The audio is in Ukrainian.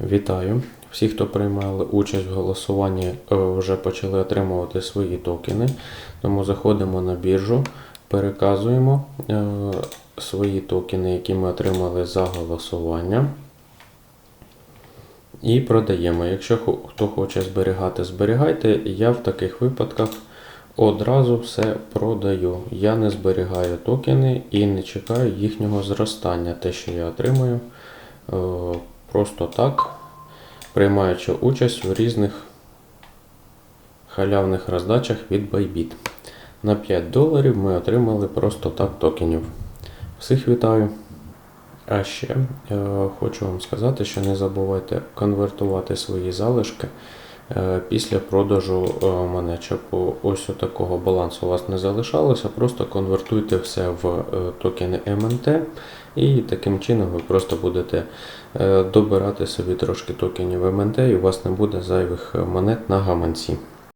Вітаю! Всі, хто приймали участь в голосуванні, е, вже почали отримувати свої токени. Тому заходимо на біржу, переказуємо е, свої токени, які ми отримали за голосування. І продаємо. Якщо хто хоче зберігати, зберігайте. Я в таких випадках одразу все продаю. Я не зберігаю токени і не чекаю їхнього зростання. Те, що я отримую, е, просто так, приймаючи участь в різних халявних роздачах від Bybit. На 5 доларів ми отримали просто так токенів. Всіх вітаю! А ще е, хочу вам сказати, що не забувайте конвертувати свої залишки е, після продажу е, монет, щоб ось такого балансу у вас не залишалося. Просто конвертуйте все в е, токени МНТ, і таким чином ви просто будете е, добирати собі трошки токенів МНТ, і у вас не буде зайвих е, монет на гаманці.